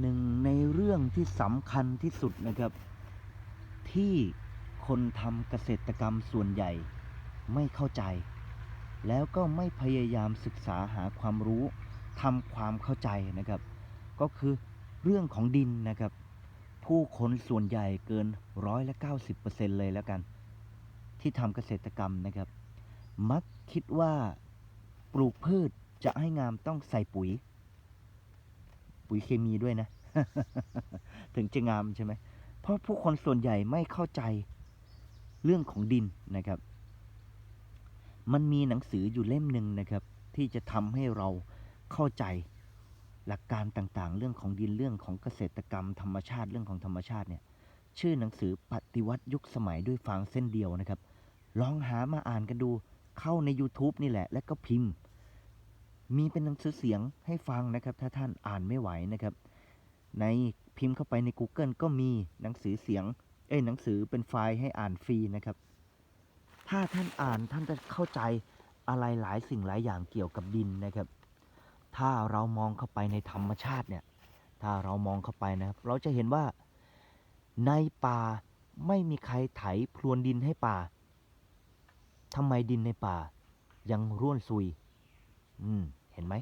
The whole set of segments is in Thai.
หนึ่งในเรื่องที่สำคัญที่สุดนะครับ ที่คนทำเกษตรกรรมส่วนใหญ่ไม่เข้าใจ แล้วก็ไม่พยายามศึกษาหาความรู้ทำความเข้าใจนะครับ ก็คือเรื่องของดินนะครับ ผู้คนส่วนใหญ่เกินร้อยละ90%เลยแล้วกัน ที่ทำเกษตรกรรมนะครับ มักคิดว่าปลูกพืชจะให้งามต้องใส่ปุ๋ย ปุ๋ยเคมีด้วยนะ ถึงจะงามใช่ไหมเพราะผู้คนส่วนใหญ่ไม่เข้าใจเรื่องของดินนะครับ มันมีหนังสืออยู่เล่มหนึ่งนะครับ ที่จะทำให้เราเข้าใจหลักการต่างๆ เรื่องของดินเรื่องของเกษตรกรรมธรรมชาติเรื่องของธรรมชาติเนี่ย ชื่อหนังสือปฏิวัติยุคสมัยด้วยฟางเส้นเดียวนะครับ ลองหามาอ่านกันดูเข้าใน YouTube นี่แหละ แล้วก็พิมพ์ มีเป็นหนังสือเสียงให้ฟังนะครับ ถ้าท่านอ่านไม่ไหวนะครับ ในพิมพ์เข้าไปใน Google ก็มีหนังสือเสียง เอ้ยหนังสือเป็นไฟล์ให้อ่านฟรีนะครับ ถ้าท่านอ่านท่านจะเข้าใจอะไรหลายสิ่งหลายอย่างเกี่ยวกับดินนะครับ ถ้าเรามองเข้าไปในธรรมชาติเนี่ย ถ้าเรามองเข้าไปนะครับ เราจะเห็นว่าในป่าไม่มีใครไถพรวนดินให้ป่าทำไมดินในป่ายังร่วนซุย อืม เห็นไหม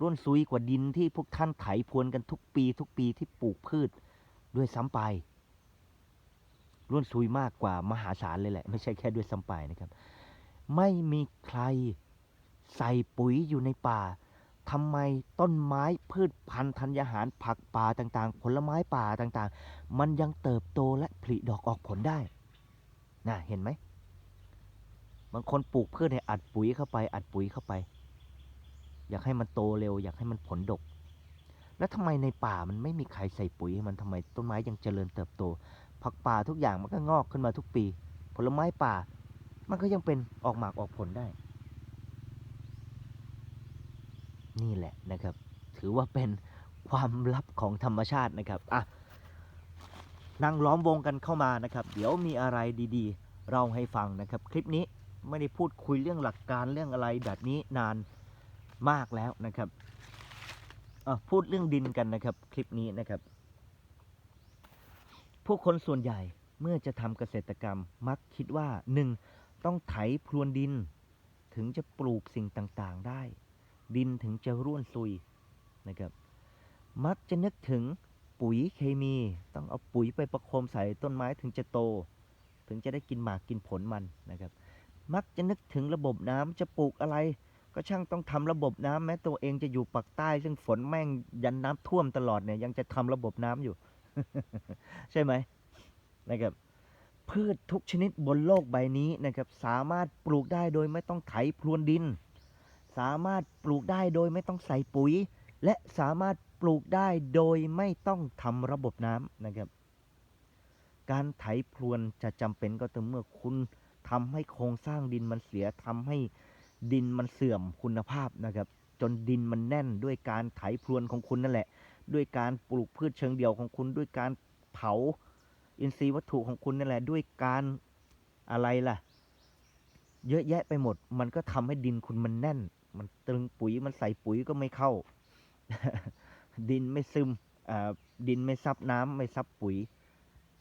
ร่วนซุยกว่าดินที่พวกท่านไถพรวนกันทุกปีทุกปีที่ปลูกพืชด้วยซ้ำไป ร่วนซุยมากกว่ามหาศาลเลยแหละ ไม่ใช่แค่ด้วยซ้ำไปนะครับ ไม่มีใครใส่ปุ๋ยอยู่ในป่าทำไมต้นไม้พืชพันธุ์ธัญญาหารผักป่าต่างๆ ผลไม้ป่าต่างๆ มันยังเติบโตและผลิดอกออกผลได้น่ะเห็นไหมบางคนปลูกพืชให้อัดปุ๋ยเข้าไป อัดปุ๋ยเข้าไป อยากให้มันโตเร็ว อยากให้มันผลดก แล้วทำไมในป่ามันไม่มีใครใส่ปุ๋ยให้มันทำไมต้นไม้ยังเจริญเติบโต ผักป่าทุกอย่างมันก็งอกขึ้นมาทุกปี ผลไม้ป่า มันก็ยังเป็นออกหมากออกผลได้ นี่แหละนะครับ ถือว่าเป็นความลับของธรรมชาตินะครับอะนั่งล้อมวงกันเข้ามานะครับ เดี๋ยวมีอะไรดีๆ เราให้ฟังนะครับ คลิปนี้ไม่ได้พูดคุยเรื่องหลักการเรื่องอะไรแบบนี้นาน มากแล้วนะครับอะพูดเรื่องดินกันนะครับ คลิปนี้นะครับ ผู้คนส่วนใหญ่เมื่อจะทำเกษตรกรรมมักคิดว่าหนึ่งต้องไถพรวนดิน ถึงจะปลูกสิ่งต่างๆได้ ดินถึงจะร่วนซุยนะครับ มักจะนึกถึงปุ๋ยเคมี ต้องเอาปุ๋ยไปประโคมใส่ต้นไม้ถึงจะโต ถึงจะได้กินหมากกินผลมันนะครับ มักจะนึกถึงระบบน้ำจะปลูกอะไร ก็ช่างต้องทำระบบน้ำแม้ตัวเองจะอยู่ปากใต้ ซึ่งฝนแม่งยันน้ำท่วมตลอดเนี่ยยังจะทำระบบน้ำอยู่ ใช่ไหมนะครับพืชทุกชนิดบนโลกใบนี้นะครับสามารถปลูกได้โดยไม่ต้องไถพรวนดิน สามารถปลูกได้โดยไม่ต้องใส่ปุ๋ย และสามารถปลูกได้โดยไม่ต้องทำระบบน้ำนะครับ การไถพรวนจะจำเป็นก็ต่อเมื่อคุณทำให้โครงสร้างดินมันเสียทำให้ ดินมันเสื่อมคุณภาพนะครับ จนดินมันแน่นด้วยการไถพรวนของคุณนั่นแหละ ด้วยการปลูกพืชเชิงเดี่ยวของคุณ ด้วยการเผาอินทรีย์วัตถุของคุณนั่นแหละ ด้วยการอะไรล่ะ เยอะแยะไปหมด มันก็ทำให้ดินคุณมันแน่น มันตึงปุ๋ยมันใส่ปุ๋ยก็ไม่เข้า ดินไม่ซึมดินไม่ซับน้ำไม่ซับปุ๋ย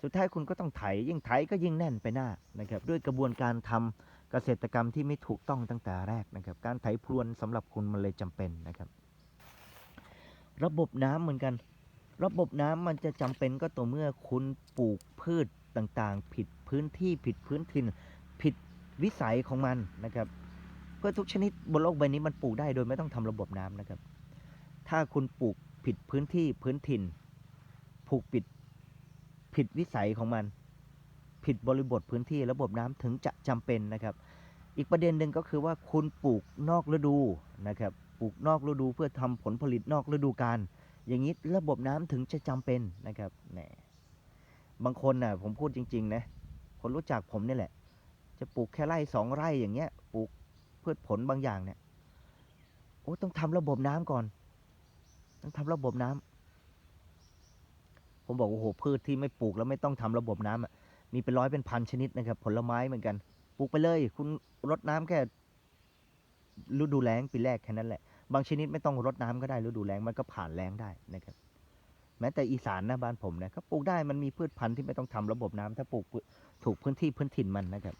สุดท้ายคุณก็ต้องไถยิ่งไถก็ยิ่งแน่นไปหน้านะครับ ด้วยกระบวนการทำ เกษตรกรรมที่ไม่ถูกต้องตั้งแต่แรกนะครับ การไถพรวนสำหรับคุณมันเลยจำเป็นนะครับ ระบบน้ำเหมือนกัน ระบบน้ำมันจะจำเป็นก็ต่อเมื่อคุณปลูกพืชต่างๆ ผิดพื้นที่ผิดพื้นถิ่น ผิดวิสัยของมันนะครับ เพื่อทุกชนิดบนโลกใบนี้มันปลูกได้โดยไม่ต้องทำระบบน้ำนะครับ ถ้าคุณปลูกผิดพื้นที่พื้นถิ่น ผูกปิดผิดวิสัยของมัน ผิดบริบทพื้นที่ระบบน้ำถึงจะจำเป็นนะครับ อีกประเด็นหนึ่งก็คือว่าคุณปลูกนอกฤดูนะครับ ปลูกนอกฤดูเพื่อทำผลผลิตนอกฤดูกาล อย่างนี้ระบบน้ำถึงจะจำเป็นนะครับแหนบางคนน่ะผมพูดจริงๆนะ คนรู้จักผมนี่แหละ จะปลูกแค่ไร่สองไร่อย่างเงี้ย ปลูกพืชผลบางอย่างเนี่ย โอ้ต้องทำระบบน้ำก่อน ต้องทำระบบน้ำผมบอกโอ้โหพืชที่ไม่ปลูกแล้วไม่ต้องทำระบบน้ำอะ มีเป็นร้อยเป็นพันชนิดนะครับ ผลไม้เหมือนกัน ปลูกไปเลย คุณรดน้ำแค่ฤดูแล้งปีแรกแค่นั้นแหละ บางชนิดไม่ต้องรดน้ำก็ได้ฤดูแล้งมันก็ผ่านแล้งได้นะครับ แม้แต่อีสานนะบ้านผมนะก็ปลูกได้มันมีพืชพันธุ์ที่ไม่ต้องทำระบบน้ำถ้าปลูกถูกพื้นที่พื้นถิ่นมันนะครับ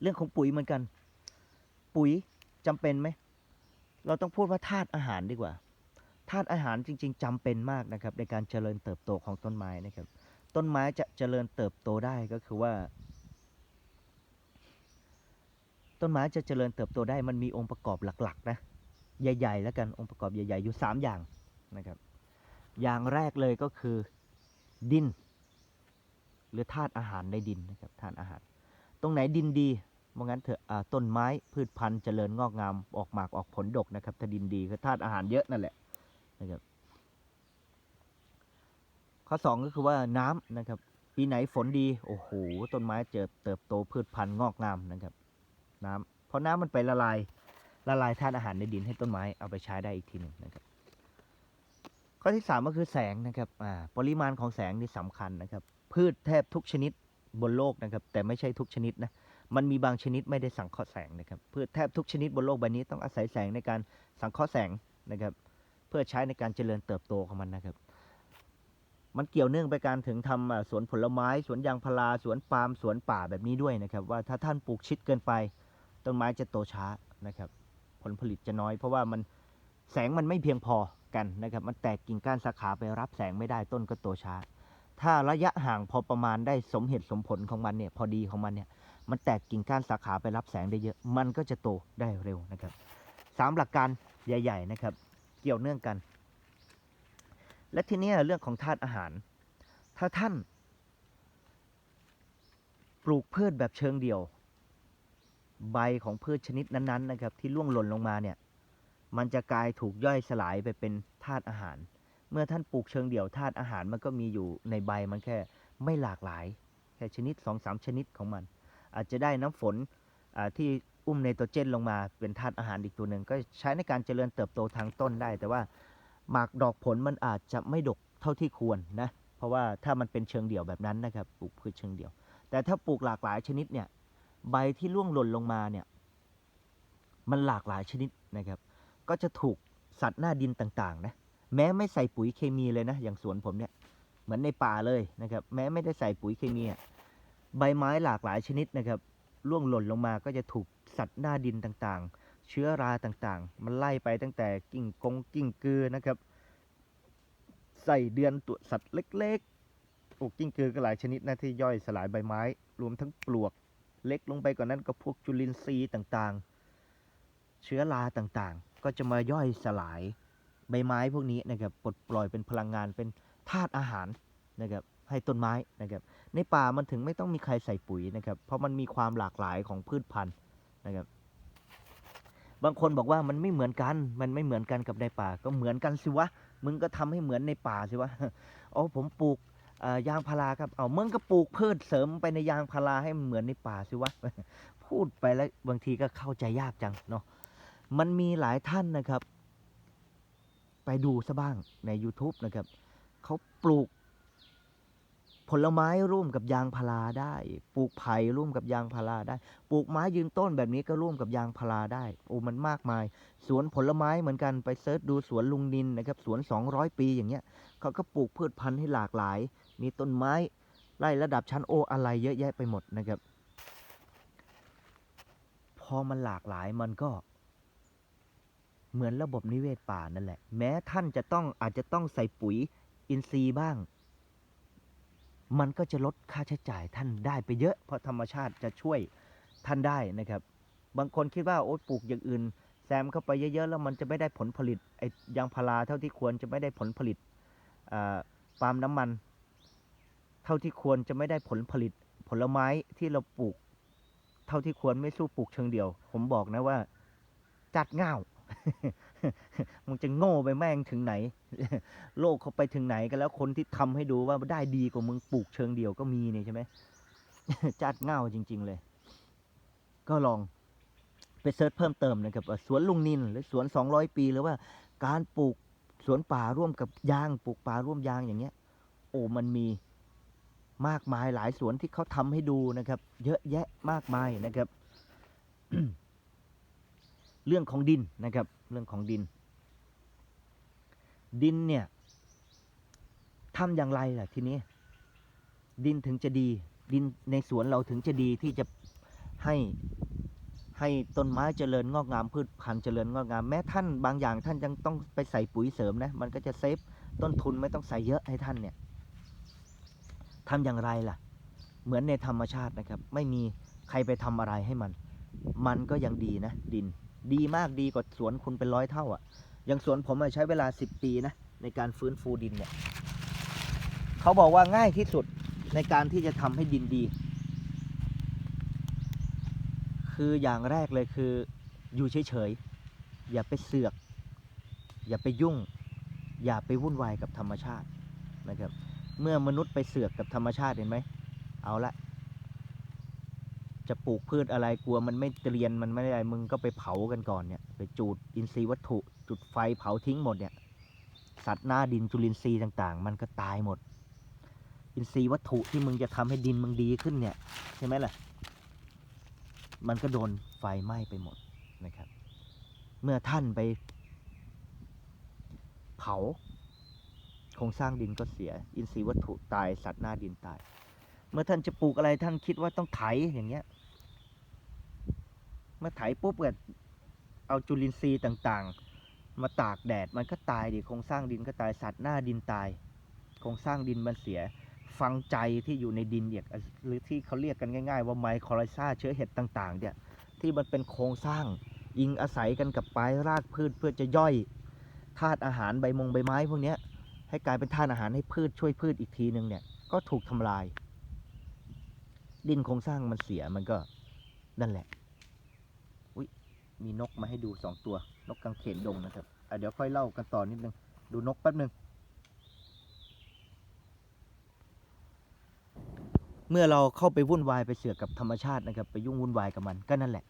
เรื่องของปุ๋ยเหมือนกัน ปุ๋ยจำเป็นไหมเราต้องพูดว่าธาตุอาหารดีกว่าธาตุอาหารจริง ๆจำเป็นมากนะครับ ในการเจริญเติบโตของต้นไม้นะครับ ต้นไม้จะเจริญเติบโตได้ก็คือว่า ต้นไม้จะเจริญเติบโตได้มันมีองค์ประกอบหลักๆนะใหญ่ ๆ แล้วกันองค์ประกอบใหญ่ ๆ อยู่ 3 อย่างนะครับ อย่างแรกเลยก็คือดิน หรือธาตุอาหารในดินนะครับธาตุอาหาร ตรงไหนดินดีเพราะงั้นเถอะอ่าต้นไม้พืชพันธุ์เจริญงอกงามออกหมากออกผลดกนะครับถ้าดินดีคือธาตุอาหารเยอะนั่นแหละนะครับ ข้อสองก็คือว่าน้ำนะครับ ปีไหนฝนดีโอ้โหต้นไม้เจอเติบโตพืชพันธุ์งอกงามนะครับ น้ำเพราะน้ำมันไปละลายละลายธาตุอาหารในดินให้ต้นไม้เอาไปใช้ได้อีกทีหนึ่งนะครับ ข้อที่สามก็คือแสงนะครับปริมาณของแสงนี่สำคัญนะครับ พืชแทบทุกชนิดบนโลกนะครับ แต่ไม่ใช่ทุกชนิดนะมันมีบางชนิดไม่ได้สังเคราะห์แสงนะครับพืชแทบทุกชนิดบนโลกใบนี้ต้องอาศัยแสงในการสังเคราะห์แสงนะครับ เพื่อใช้ในการเจริญเติบโตของมันนะครับ มันเกี่ยวเนื่องไปการถึงทำอ่าสวนผลไม้ สวนยางพาราสวนปาล์มสวนป่าแบบนี้ด้วยนะครับ ว่าถ้าท่านปลูกชิดเกินไป ต้นไม้จะโตช้านะครับ ผลผลิตจะน้อย เพราะว่ามันแสงมันไม่เพียงพอกันนะครับ มันแตกกิ่งก้านสาขาไปรับแสงไม่ได้ต้นก็โตช้า ถ้าระยะห่างพอประมาณได้สมเหตุสมผลของมันเนี่ยพอดีของมันเนี่ยมันแตกกิ่งก้านสาขาไปรับแสงได้เยอะ มันก็จะโตได้เร็วนะครับสามหลักการใหญ่ ๆ นะครับ เกี่ยวเนื่องกัน และทีนี้เรื่องของธาตุอาหาร ถ้าท่าน ปลูกพืชแบบเชิงเดี่ยว ใบของพืชชนิดนั้นๆนะครับ ที่ร่วงหล่นลงมาเนี่ย มันจะกลายถูกย่อยสลายไปเป็นธาตุอาหาร เมื่อท่านปลูกเชิงเดี่ยวธาตุอาหารมันก็มีอยู่ในใบมันแค่ไม่หลากหลาย แค่ชนิดสองสามชนิดของมัน อาจจะได้น้ำฝนที่อุ้มไนโตรเจนลงมาเป็นธาตุอาหารอีกตัวหนึ่งก็ใช้ในการเจริญเติบโตทางต้นได้ แต่ว่า หมากดอกผลมันอาจจะไม่ดกเท่าที่ควรนะ เพราะว่าถ้ามันเป็นเชิงเดี่ยวแบบนั้นนะครับ ปลูกพืชเชิงเดี่ยว แต่ถ้าปลูกหลากหลายชนิดเนี่ย ใบที่ร่วงหล่นลงมาเนี่ย มันหลากหลายชนิดนะครับ ก็จะถูกสัตว์หน้าดินต่างๆนะ แม้ไม่ใส่ปุ๋ยเคมีเลยนะ อย่างสวนผมเนี่ย เหมือนในป่าเลยนะครับ แม้ไม่ได้ใส่ปุ๋ยเคมีใบไม้หลากหลายชนิดนะครับ ร่วงหล่นลงมาก็จะถูกสัตว์หน้าดินต่างๆ เชื้อราต่างๆ มันไล่ไปตั้งแต่กิ่งกงกิ่งกือนะครับ ใส่เดือนตัวสัตว์เล็กๆโอ้กิ้งกือก็หลายชนิดนะที่ย่อยสลายใบไม้ รวมทั้งปลวกเล็กลงไปกว่านนั้นก็พวกจุลินทรีย์ต่างๆ เชื้อราต่างๆ ก็จะมาย่อยสลายใบไม้พวกนี้นะครับปลดปล่อยเป็นพลังงานเป็นธาตุอาหารนะครับให้ต้นไม้นะครับในป่ามันถึงไม่ต้องมีใครใส่ปุ๋ยนะครับเพราะมันมีความหลากหลายของพืชพันธุ์นะครับ บางคนบอกว่ามันไม่เหมือนกัน มันไม่เหมือนกันกับในป่า ก็เหมือนกันสิวะ มึงก็ทำให้เหมือนในป่าสิวะอ๋อผมปลูกยางพาราครับ เอามึงก็ปลูกพืชเสริมไปในยางพาราให้มันเหมือนในป่าสิวะ พูดไปแล้วบางทีก็เข้าใจยากจังเนาะ มันมีหลายท่านนะครับ ไปดูซะบ้างใน YouTube นะครับ เขาปลูก ผลไม้ร่วมกับยางพาราได้ ปลูกไผ่ร่วมกับยางพาราได้ ปลูกไม้ยืนต้นแบบนี้ก็ร่วมกับยางพาราได้ โอ้มันมากมาย สวนผลไม้เหมือนกันไปเซิร์ชดูสวนลุงนินนะครับ สวน 200 ปีอย่างเงี้ยเขาก็ปลูกพืชพันธุ์ให้หลากหลาย มีต้นไม้ไล่ระดับชั้นโออะไรเยอะแยะไปหมดนะครับ พอมันหลากหลายมันก็เหมือนระบบนิเวศป่านั่นแหละ แม้ท่านจะต้องอาจจะต้องใส่ปุ๋ยอินทรีย์บ้าง มันก็จะลดค่าใช้จ่ายท่านได้ไปเยอะ เพราะธรรมชาติจะช่วยท่านได้นะครับ บางคนคิดว่าโอ๊ยปลูกอย่างอื่น แซมเข้าไปเยอะๆ แล้วมันจะไม่ได้ผลผลิตไอ้ยางพาราเท่าที่ควรจะไม่ได้ผลผลิตอ่าปาล์มน้ำมัน เท่าที่ควรจะไม่ได้ผลผลิตผลไม้ที่เราปลูก เท่าที่ควรไม่สู้ปลูกเชิงเดียว ผมบอกนะว่า จัดง่าว มึงจะโง่ไปแม่งถึงไหน โลกเขาไปถึงไหนกันแล้วคนที่ทำให้ดูว่าได้ดีกว่ามึงปลูกเชิงเดียวก็มีเนี่ยใช่ไหมจัดง่าวจริง ๆ เลย ก็ลองไปเซิร์ชเพิ่มเติมนะครับสวนลุงนิน หรือสวน 200 ปีหรือว่าการปลูกสวนป่าร่วมกับยางปลูกป่าร่วมยางอย่างเงี้ย โอ้มันมีมากมายหลายสวนที่เขาทำให้ดูนะครับ เยอะแยะมากมายนะครับ เรื่องของดินนะครับ เรื่องของดิน ดินเนี่ยทำอย่างไรล่ะทีนี้ ดินถึงจะดี ดินในสวนเราถึงจะดีที่จะให้ให้ต้นไม้เจริญงอกงามพืชพันธุ์เจริญงอกงามแม้ท่านบางอย่างท่านยังต้องไปใส่ปุ๋ยเสริมนะมันก็จะเซฟต้นทุนไม่ต้องใส่เยอะให้ท่านเนี่ยทำอย่างไรล่ะ เหมือนในธรรมชาตินะครับ ไม่มีใครไปทำอะไรให้มัน มันก็ยังดีนะดิน ดีมากดีกว่าสวนคุณเป็นร้อยเท่าอะ่ะอย่างสวนผมใช้เวลา 10 ปีนะในการฟื้นฟูดินเนี่ยเขาบอกว่าง่ายที่สุดในการที่จะทำให้ดินดี คืออย่างแรกเลยคืออยู่เฉยๆ อย่าไปเสือก อย่าไปยุ่ง อย่าไปวุ่นวายกับธรรมชาตินะครับ เมื่อมนุษย์ไปเสือกกับธรรมชาติเห็นไหม เอาละ จะปลูกพืชอะไรกลัวมันไม่เตรียนมันไม่อะไรมึงก็ไปเผากันก่อนเนี่ยไปจูดอินทรีย์วัตถุ จุดไฟเผาทิ้งหมดเนี่ยสัตว์หน้าดินจุลินทรีย์ต่างๆ มันก็ตายหมด อินทรีย์วัตถุที่มึงจะทำให้ดินมึงดีขึ้นเนี่ยใช่ไหมล่ะ มันก็โดนไฟไหม้ไปหมดนะครับ เมื่อท่านไป เผาโครงสร้างดินก็เสีย อินทรีย์วัตถุตายสัตว์หน้าดินตาย เมื่อท่านจะปลูกอะไรท่านคิดว่าต้องไถอย่างเงี้ย เมื่อไถปุ๊บกิดเอาจุลินทรีย์ต่างๆ มาตากแดดมันก็ตายดิโครงสร้างดินก็ตายสัตว์หน้าดินตาย โครงสร้างดินมันเสียฟังใจที่อยู่ในดินเนี่ยหรือที่เขาเรียกกันง่าย ๆ ว่าไมโครไลซาเชื้อเห็ดต่างๆเนี่ยที่มันเป็นโครงสร้างอิงอาศัยกันกับปลายรากพืชเพื่อจะย่อยธาตุอาหารใบมงใบไม้พวกนี้ให้กลายเป็นธาตุอาหารให้พืชช่วยพืชอีกทีหนึ่งเนี่ยก็ถูกทำลาย ดินโครงสร้างมันเสียมันก็นั่นแหละ มีนกมาให้ดูสองตัวนกกังเขนดงนะครับอะเดี๋ยวค่อยเล่ากันต่อนิดนึง ดูนกแป๊บนึง เมื่อเราเข้าไปวุ่นวายไปเสือกกับธรรมชาตินะครับ ไปยุ่งวุ่นวายกับมันก็นั่นแหละ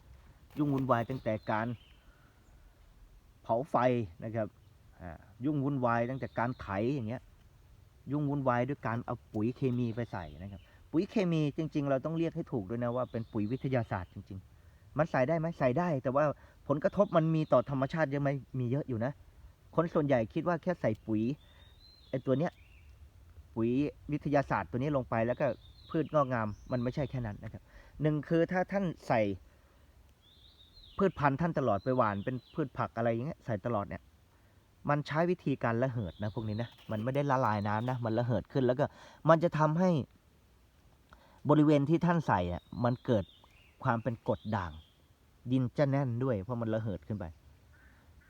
ยุ่งวุ่นวายตั้งแต่การเผาไฟนะครับอ่ายุ่งวุ่นวายตั้งแต่การไถอย่างเงี้ย ยุ่งวุ่นวายด้วยการเอาปุ๋ยเคมีไปใส่นะครับ ปุ๋ยเคมีจริง ๆ เราต้องเรียกให้ถูกด้วยนะว่าเป็นปุ๋ยวิทยาศาสตร์จริง ๆ มันใส่ได้ไหมใส่ได้ แต่ว่าผลกระทบมันมีต่อธรรมชาติเยอะไหมมีเยอะอยู่นะ คนส่วนใหญ่คิดว่าแค่ใส่ปุ๋ยไอตัวเนี้ยปุ๋ยวิทยาศาสตร์ตัวนี้ลงไปแล้วก็พืชงอกงาม มันไม่ใช่แค่นั้นนะครับหนึ่งคือถ้าท่านใส่พืชพันธุ์ท่านตลอดไปหวานเป็นพืชผักอะไรอย่างเงี้ยใส่ตลอดเนี่ยมันใช้วิธีการระเหิดนะพวกนี้นะมันไม่ได้ละลายน้ำนะมันระเหิดขึ้นแล้วก็มันจะทำให้บริเวณที่ท่านใส่อะมันเกิด ความเป็นกรดด่าง ดินจะแน่นด้วย เพราะมันระเหิดขึ้นไป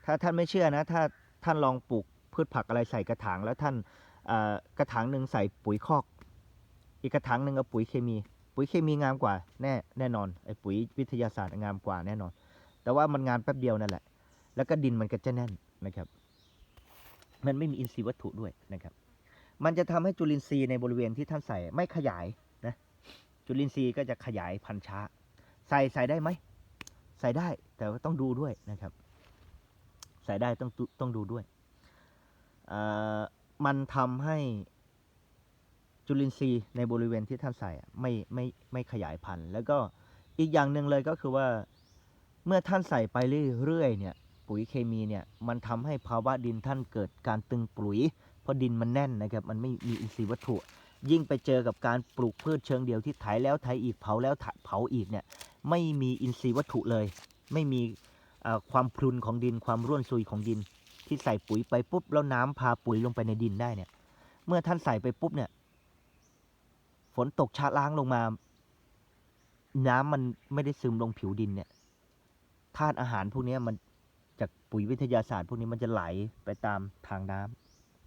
ถ้าท่านไม่เชื่อนะ ถ้าท่านลองปลูกพืชผักอะไรใส่กระถาง แล้วท่านกระถางหนึ่งใส่ปุ๋ยคอก อีกกระถางหนึ่งเอาปุ๋ยเคมี ปุ๋ยเคมีงามกว่า แน่แน่นอนไอ้ปุ๋ยวิทยาศาสตร์งามกว่าแน่นอน แต่ว่ามันงานแป๊บเดียวนั่นแหละ แล้วก็ดินมันก็จะแน่นนะครับ มันไม่มีอินทรีย์วัตถุด้วยนะครับ มันจะทำให้จุลินทรีย์ในบริเวณที่ท่านใส่ไม่ขยายนะจุลินทรีย์ก็จะขยายพันธุ์ช้า ใส่ใส่ได้ไหมใส่ได้แต่ว่าต้องดูด้วยนะครับ ใส่ได้ต้องต้องดูด้วยมันทำให้จุลินทรีย์ในบริเวณที่ท่านใส่ไม่ไม่ไม่ขยายพันธุ์ แล้วก็อีกอย่างหนึ่งเลยก็คือว่าเมื่อท่านใส่ไปเรื่อยๆเนี่ยปุ๋ยเคมีเนี่ยมันทำให้ภาวะดินท่านเกิดการตึงปุ๋ยเพราะดินมันแน่นนะครับมันไม่มีอินทรีย์วัตถุ ยิ่งไปเจอกับการปลูกพืชเชิงเดียวที่ไถแล้วไถอีกเผาแล้วเผาอีกเนี่ย ไม่มีอินทรีย์วัตถุเลย ไม่มีความพรุนของดินความร่วนซุยของดิน ที่ใส่ปุ๋ยไปปุ๊บแล้วน้ำพาปุ๋ยลงไปในดินได้เนี่ย เมื่อท่านใส่ไปปุ๊บเนี่ย ฝนตกชะล้างลงมา น้ำมันไม่ได้ซึมลงผิวดินเนี่ยธาตุอาหารพวกนี้มันจากปุ๋ยวิทยาศาสตร์ พวกนี้มันจะไหลไปตามทางน้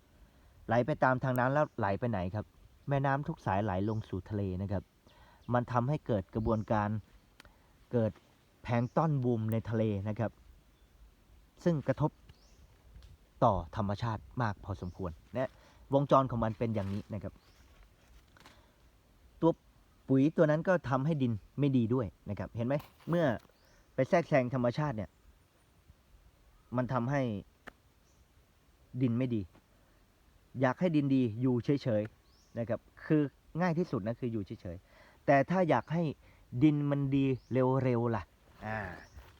ำไหลไปตามทางน้ำแล้วไหลไปไหนครับ แม่น้ำทุกสายไหลลงสู่ทะเลนะครับ มันทำให้เกิดกระบวนการ เกิดแพงต้อนบูมในทะเลนะครับ ซึ่งกระทบต่อธรรมชาติมากพอสมควรนะวงจรของมันเป็นอย่างนี้นะครับ ตัวปุ๋ยตัวนั้นก็ทำให้ดินไม่ดีด้วยนะครับ เห็นไหมเมื่อไปแทรกแซงธรรมชาติเนี่ย มันทำให้ดินไม่ดี อยากให้ดินดีอยู่เฉยๆนะครับ คือง่ายที่สุดนะคืออยู่เฉยๆแต่ถ้าอยากให้ ดินมันดีเร็วๆล่ะอ่า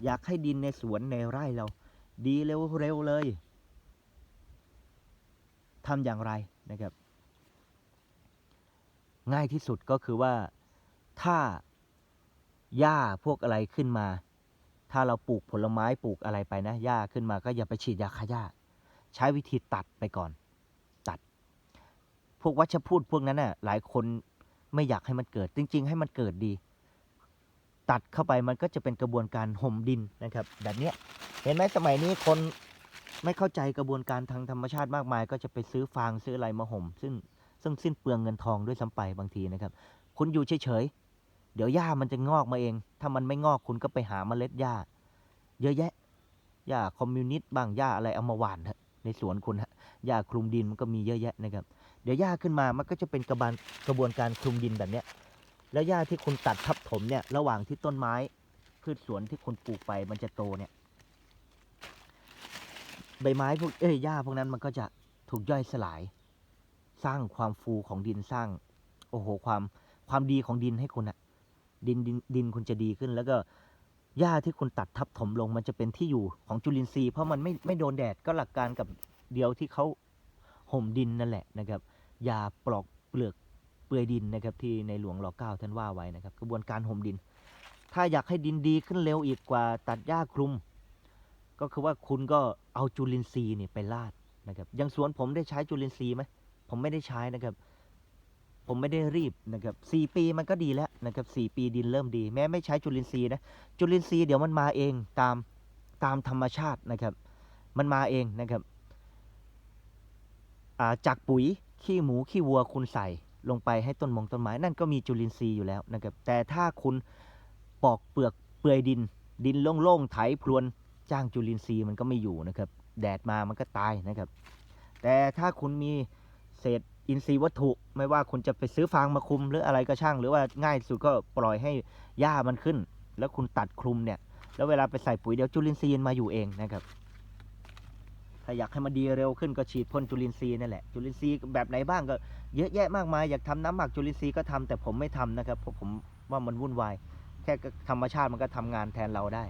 อยากให้ดินในสวนในไร่เรา ดีเร็วๆเลยทำอย่างไรนะครับ ง่ายที่สุดก็คือว่าถ้าหญ้าพวกอะไรขึ้นมา ถ้าเราปลูกผลไม้ปลูกอะไรไปนะหญ้าขึ้นมาก็อย่าไปฉีดยาฆ่าหญ้า ใช้วิธีตัดไปก่อน ตัด พวกวัชพืชพวกนั้นน่ะหลายคนไม่อยากให้มันเกิด จริง ๆ ให้มันเกิดดี ตัดเข้าไปมันก็จะเป็นกระบวนการห่มดินนะครับ แบบนี้เห็นไหมสมัยนี้คนไม่เข้าใจกระบวนการทางธรรมชาติมากมาย ก็จะไปซื้อฟางซื้ออะไรมาห่ม ซึ่งซึ่งสิ้นเปลืองเงินทองด้วยซ้ำไปบางทีนะครับ คุณอยู่เฉยๆเดี๋ยวหญ้ามันจะงอกมาเอง ถ้ามันไม่งอกคุณก็ไปหาเมล็ดหญ้า เยอะแยะหญ้าคอมมิวนิสต์บ้างหญ้าอะไรเอามาหว่านฮะในสวนคุณฮะหญ้าคลุมดินมันก็มีเยอะแยะนะครับ เดี๋ยวหญ้าขึ้นมามันก็จะเป็นกระบวนกระบวนการคลุมดินแบบเนี้ย แล้วหญ้าที่คุณตัดทับถมเนี่ยระหว่างที่ต้นไม้ พืชสวนที่คุณปลูกไปมันจะโตเนี่ย ใบไม้พวกเอ้ยหญ้าพวกนั้นมันก็จะถูกย่อยสลาย สร้างความฟูของดินสร้าง โอ้โหความความดีของดินให้คุณอะดินดินดินคุณจะดีขึ้น แล้วก็หญ้าที่คุณตัดทับถมลง มันจะเป็นที่อยู่ของจุลินทรีย์เพราะมันไม่ไม่โดนแดดก็หลักการกับเดียวที่เขาห่มดินนั่นแหละนะครับ ยาปลอกเปลือก ลือยดินนะครับที่ในหลวงรอเก้าท่านว่าไว้นะครับ กระบวนการห่มดิน ถ้าอยากให้ดินดีขึ้นเร็วอีกกว่าตัดหญ้าคลุม ก็คือว่าคุณก็เอาจุลินทรีย์นี่ไปลาดนะครับอย่างสวนผมได้ใช้จุลินทรีย์ไหมผมไม่ได้ใช้นะครับ ผมไม่ได้รีบนะครับสี่ปีมันก็ดีแล้วนะครับสี่ปีดินเริ่มดี แม้ไม่ใช้จุลินทรีย์นะจุลินทรีย์เดี๋ยวมันมาเองตามตามธรรมชาตินะครับ มันมาเองนะครับาจากปุ๋ยขี้หมูขี้วัวคุณใส่ ลงไปให้ต้นมงต้นไม้นั่นก็มีจุลินทรีย์อยู่แล้วนะครับแต่ถ้าคุณปอกเปลือกเปลือยดิน ดินโล่งๆไถพรวนจ้างจุลินทรีย์มันก็ไม่อยู่นะครับแดดมามันก็ตายนะครับ แต่ถ้าคุณมีเศษอินทรีย์วัตถุไม่ว่าคุณจะไปซื้อฟางมาคุมหรืออะไรก็ช่าง หรือว่าง่ายสุดก็ปล่อยให้หญ้ามันขึ้น แล้วคุณตัดคลุมเนี่ยแล้วเวลาไปใส่ปุ๋ยเดี๋ยวจุลินทรีย์มันมาอยู่เองนะครับ ถ้าอยากให้มันดีเร็วขึ้นก็ฉีดพ่นจุลินทรีย์นั่นแหละ จุลินทรีย์แบบไหนบ้างก็เยอะแยะมากมาย อยากทำน้ำหมักจุลินทรีย์ก็ทำแต่ผมไม่ทำนะครับเพราะผมว่ามันวุ่นวาย แค่ธรรมชาติมันก็ทำงานแทนเราได้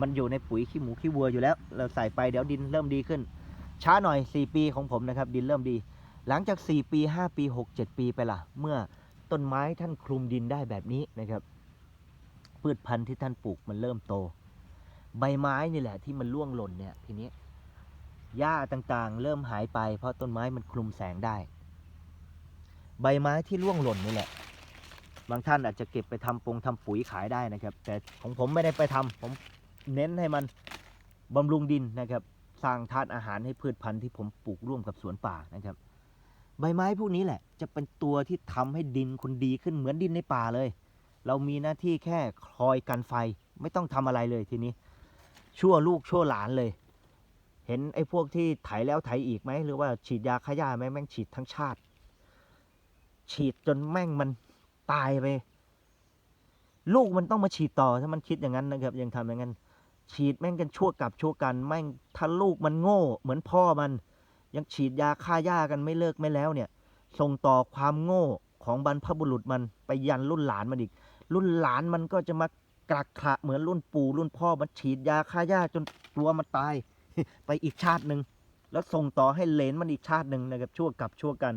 มันอยู่ในปุ๋ยขี้หมูขี้วัวอยู่แล้ว เราใส่ไปเดี๋ยวดินเริ่มดีขึ้น ช้าหน่อย 4 ปีของผมนะครับ ดินเริ่มดี หลังจาก 4 ปี 5 ปี 6 7 ปีไปล่ะ เมื่อต้นไม้ท่านคลุมดินได้แบบนี้นะครับ พืชพันธุ์ที่ท่านปลูกมันเริ่มโต ใบไม้นี่แหละที่มันร่วงหล่นเนี่ยทีนี้ หญ้าต่างๆ เริ่มหายไป เพราะต้นไม้มันคลุมแสงได้ ใบไม้ที่ร่วงหล่นนี่แหละ บางท่านอาจจะเก็บไปทำปงทำปุ๋ยขายได้นะครับ แต่ของผมไม่ได้ไปทำผมเน้นให้มันบำรุงดินนะครับ สร้างธาตุอาหารให้พืชพันธุ์ที่ผมปลูกร่วมกับสวนป่านะครับ ใบไม้พวกนี้แหละ จะเป็นตัวที่ทำให้ดินคุณดีขึ้นเหมือนดินในป่าเลย เรามีหน้าที่แค่คอยกันไฟ ไม่ต้องทำอะไรเลยทีนี้ ชั่วลูกชั่วหลานเลย เห็นไอ้พวกที่ไถแล้วไถอีกไหมหรือว่าฉีดยาฆ่าหญ้าไหมแม่งฉีดทั้งชาติ ฉีดจนแม่งมันตายไป ลูกมันต้องมาฉีดต่อถ้ามันคิดอย่างนั้นนะครับ ยังทำอย่างนั้น ฉีดแม่งกันชั่วกับชั่วกันแม่งถ้าลูกมันโง่ เหมือนพ่อมัน ยังฉีดยาฆ่าหญ้ากันไม่เลิกไม่แล้วเนี่ยส่งต่อความโง่ของบรรพบุรุษมันไปยันรุ่นหลานมันอีก รุ่นหลานมันก็จะมากรักขะเหมือนรุ่นปู่รุ่นพ่อมันฉีดยาฆ่าหญ้าจนกลัวมันตาย ไปอีกชาติหนึ่งแล้วส่งต่อให้เลนมันอีกชาติหนึ่งนะครับชั่วกับชั่วกัน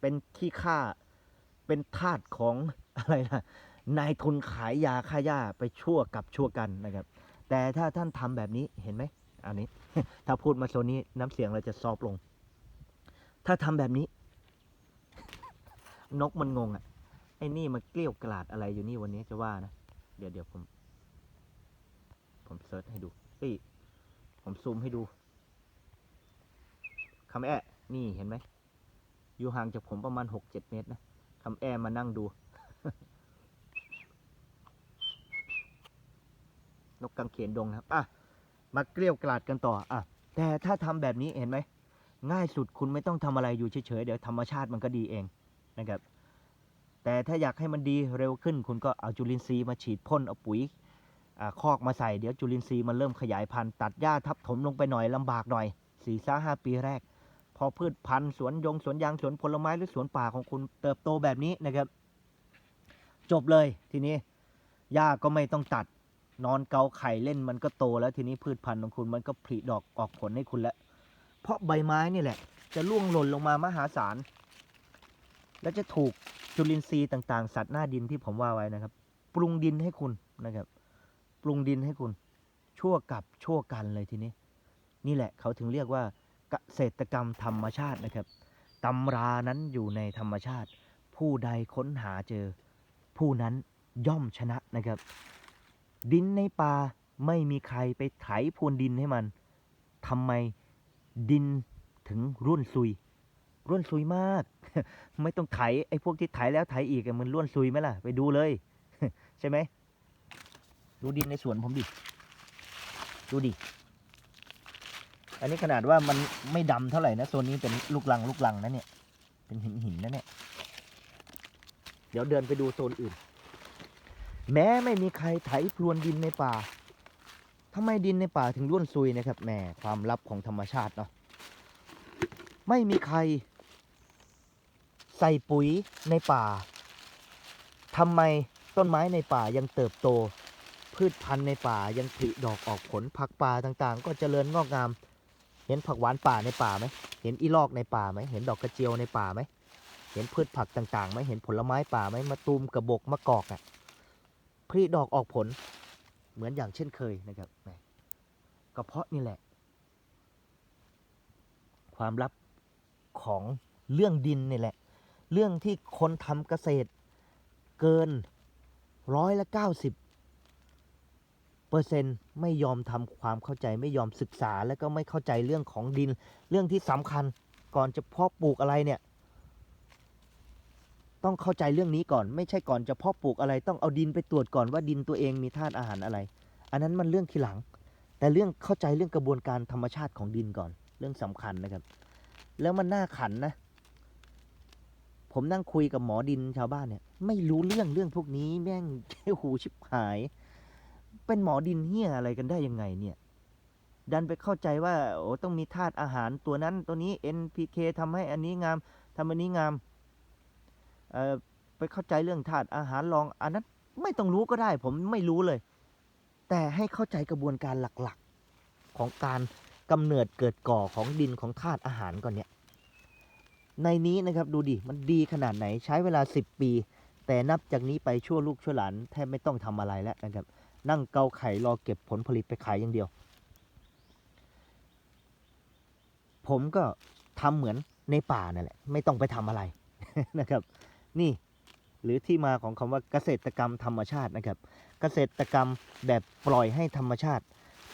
เป็นขี้ข้าเป็นทาสของอะไรนะนายทุนขายยาฆ่าหญ้าไปชั่วกับชั่วกันนะครับ แต่ถ้าท่านทำแบบนี้เห็นไหมอันนี้ ถ้าพูดมาโซนนี้น้ำเสียงเราจะซอฟต์ลง ถ้าทำแบบนี้ นกมันงงอะไอ้นี่มันเกลี้ยวกล่อดอะไรอยู่นี่วันนี้จะว่านะ เดี๋ยวเดี๋ยวผม ผมเซิร์ชให้ดูเอ้ย ผมซูมให้ดูคำแอะนี่เห็นไหม อยู่ห่างจากผมประมาณหกเจ็ดเมตรนะคำแอมานั่งดู นกกังเขนดงนะครับ อะ มาเกลี้ยวกล่อดกันต่อ อะ แต่ถ้าทำแบบนี้เห็นไหม ง่ายสุดคุณไม่ต้องทำอะไรอยู่เฉยๆ เดี๋ยวธรรมชาติมันก็ดีเองนะครับ แต่ถ้าอยากให้มันดีเร็วขึ้น คุณก็เอาจุลินทรีย์มาฉีดพ่นเอาปุ๋ย คอกมาใส่เดี๋ยวจุลินทรีย์มันเริ่มขยายพันธุ์ตัดหญ้าทับถมลงไปหน่อยลำบากหน่อยสี่สาห้าปีแรก พอพืชพันธุ์สวนยงสวนยางสวนผลไม้หรือสวนป่าของคุณเติบโตแบบนี้นะครับ จบเลยทีนี้หญ้าก็ไม่ต้องตัดนอนเกาไข่เล่นมันก็โตแล้วทีนี้พืชพันธุ์ของคุณมันก็ผลิดอกออกผลให้คุณแล้ว เพราะใบไม้นี่แหละ จะร่วงหล่นลงมามหาศาลและจะถูกจุลินทรีย์ต่างๆ สัตว์หน้าดินที่ผมว่าไว้นะครับ ปรุงดินให้คุณนะครับ ปรุงดินให้คุณ ชั่วกับชั่วกันเลยทีนี้ นี่แหละเขาถึงเรียกว่าเกษตรกรรมธรรมชาตินะครับตำรานั้นอยู่ในธรรมชาติ ผู้ใดค้นหาเจอ ผู้นั้นย่อมชนะนะครับ ดินในป่าไม่มีใครไปไถพรวนดินให้มันทำไมดินถึงร่วนซุย ร่วนซุยมาก ไม่ต้องไถไอ้พวกที่ไถแล้วไถอีกมันร่วนซุยไหมล่ะ ไปดูเลย ใช่ไหม ดูดินในสวนผมดิ ดูดิ อันนี้ขนาดว่ามันไม่ดำเท่าไหร่นะโซนนี้เป็นลูกลังลูกลังนะเนี่ย เป็นหินหินนะเนี่ย เดี๋ยวเดินไปดูโซนอื่น แม้ไม่มีใครไถพรวนดินในป่าทำไมดินในป่าถึงร่วนซุยนะครับแหมความลับของธรรมชาติเนาะ ไม่มีใคร ใส่ปุ๋ยในป่าทำไมต้นไม้ในป่ายังเติบโต พืชพันธุ์ในป่ายังผลิดอกออกผลผักป่าต่างๆ ก็เจริญงอกงาม เห็นผักหวานป่าในป่าไหมเห็นอีลอกในป่าไหมเห็นดอกกระเจียวในป่าไหมเห็นพืชผักต่างๆไหมเห็นผลไม้ป่าไหมมะตูมกระบอกมะกอกอะผลิดอกออกผลเหมือนอย่างเช่นเคยนะครับแหมก็เพาะนี่แหละ ความลับของเรื่องดินนี่แหละ เรื่องที่คนทำเกษตรเกินร้อยละเก้าสิบ เปอร์เซ็นต์ไม่ยอมทำความเข้าใจไม่ยอมศึกษา แล้วก็ไม่เข้าใจเรื่องของดิน เรื่องที่สำคัญก่อนจะเพาะปลูกอะไรเนี่ย ต้องเข้าใจเรื่องนี้ก่อน ไม่ใช่ก่อนจะเพาะปลูกอะไร ต้องเอาดินไปตรวจก่อนว่าดินตัวเองมีธาตุอาหารอะไร อันนั้นมันเรื่องทีหลัง แต่เรื่องเข้าใจเรื่องกระบวนการธรรมชาติของดินก่อน เรื่องสำคัญนะครับ แล้วมันน่าขันนะ ผมนั่งคุยกับหมอดินชาวบ้านเนี่ย ไม่รู้เรื่องเรื่องพวกนี้แม่งหูชิบหาย เป็นหมอดินเฮียอะไรกันได้ยังไงเนี่ย ดันไปเข้าใจว่าโอ้ต้องมีธาตุอาหารตัวนั้นตัวนี้ NPK ทำให้อันนี้งามทำอันนี้งามเอ่อไปเข้าใจเรื่องธาตุอาหารรองอันนั้นไม่ต้องรู้ก็ได้ ผมไม่รู้เลย แต่ให้เข้าใจกระบวนการหลักๆของการกำเนิดเกิดก่อของดินของธาตุอาหารก่อนเนี่ยในนี้นะครับดูดิมันดีขนาดไหนใช้เวลา 10 ปี แต่นับจากนี้ไปชั่วลูกชั่วหลานแทบไม่ต้องทำอะไรแล้วนะครับ นั่งเกาไข่รอเก็บผลผลิตไปขายอย่างเดียว ผมก็ทำเหมือนในป่านั่นแหละ ไม่ต้องไปทำอะไรนะครับ นี่หรือที่มาของคำว่าเกษตรกรรมธรรมชาตินะครับ เกษตรกรรมแบบปล่อยให้ธรรมชาติ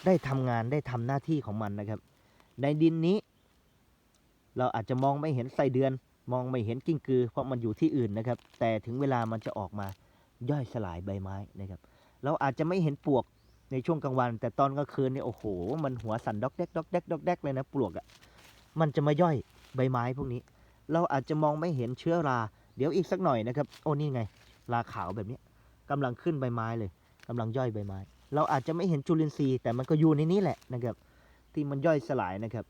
ได้ทำงานได้ทำหน้าที่ของมันนะครับ ในดินนี้ เราอาจจะมองไม่เห็นไส้เดือน มองไม่เห็นกิ้งกือ เพราะมันอยู่ที่อื่นนะครับ แต่ถึงเวลามันจะออกมาย่อยสลายใบไม้นะครับ เราอาจจะไม่เห็นปลวกในช่วงกลางวัน แต่ตอนกลางคืนเนี่ยโอ้โห มันหัวสั่นดอกแดกดอกแดกดอกแดกเลยนะปลวกอะ่ะมันจะมาย่อยใบไม้พวกนี้ เราอาจจะมองไม่เห็นเชื้อรา เดี๋ยวอีกสักหน่อยนะครับ โอ้นี่ไง ราขาวแบบนี้กำลังขึ้นใบไม้เลยกำลังย่อยใบไม้ เราอาจจะไม่เห็นจุลินทรีย์แต่มันก็อยู่ในนี้แหละนะครับ ที่มันย่อยสลายนะครับ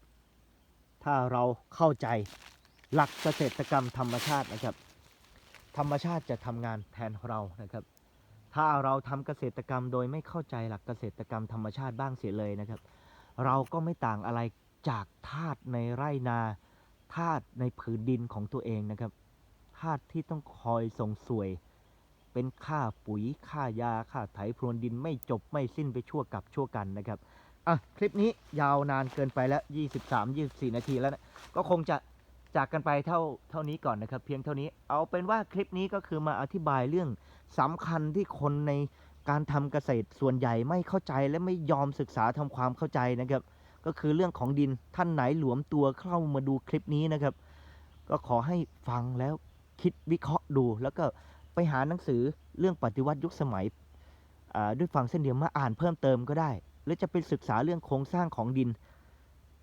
ถ้าเราเข้าใจหลักเกษตรกรรมธรรมชาตินะครับ ธรรมชาติจะทำงานแทนเรานะครับ ถ้าเราทำเกษตรกรรมโดยไม่เข้าใจหลักเกษตรกรรมธรรมชาติบ้างเสียเลยนะครับ เราก็ไม่ต่างอะไรจากธาตุในไร่นาธาตุในผืนดินของตัวเองนะครับธาตุที่ต้องคอยส่งสวย เป็นค่าปุ๋ยค่ายาค่าไถพรวนดินไม่จบไม่สิ้นไปชั่วกับชั่วกันนะครับอะคลิปนี้ยาวนานเกินไปแล้ว 23-24 นาทีแล้วนะก็คงจะจากกันไปเท่าเท่านี้ก่อนนะครับ เพียงเท่านี้เอาเป็นว่าคลิปนี้ก็คือมาอธิบายเรื่อง สำคัญที่คนในการทำเกษตรส่วนใหญ่ไม่เข้าใจและไม่ยอมศึกษาทำความเข้าใจนะครับ ก็คือเรื่องของดินท่านไหนหลวมตัวเข้ามาดูคลิปนี้นะครับ ก็ขอให้ฟังแล้วคิดวิเคราะห์ดู แล้วก็ไปหาหนังสือเรื่องปฏิวัติยุคสมัยด้วยฟังเส้นเดียวมาอ่านเพิ่มเติมก็ได้ หรือจะไปศึกษาเรื่องโครงสร้างของดิน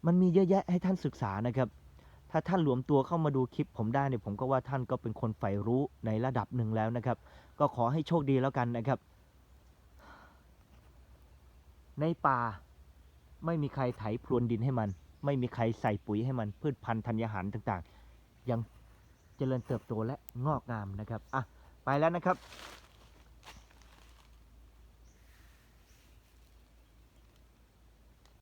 มันมีเยอะแยะให้ท่านศึกษานะครับ ถ้าท่านหลวมตัวเข้ามาดูคลิปผมได้เนี่ยผมก็ว่าท่านก็เป็นคนใฝ่รู้ในระดับหนึ่งแล้วนะครับ ก็ขอให้โชคดีแล้วกันนะครับ ในป่าไม่มีใครไถพรวนดินให้มัน ไม่มีใครใส่ปุ๋ยให้มัน พืชพันธุ์ธัญญาหารต่างๆ ยังเจริญเติบโตและงอกงามนะครับ อะ ไปแล้วนะครับ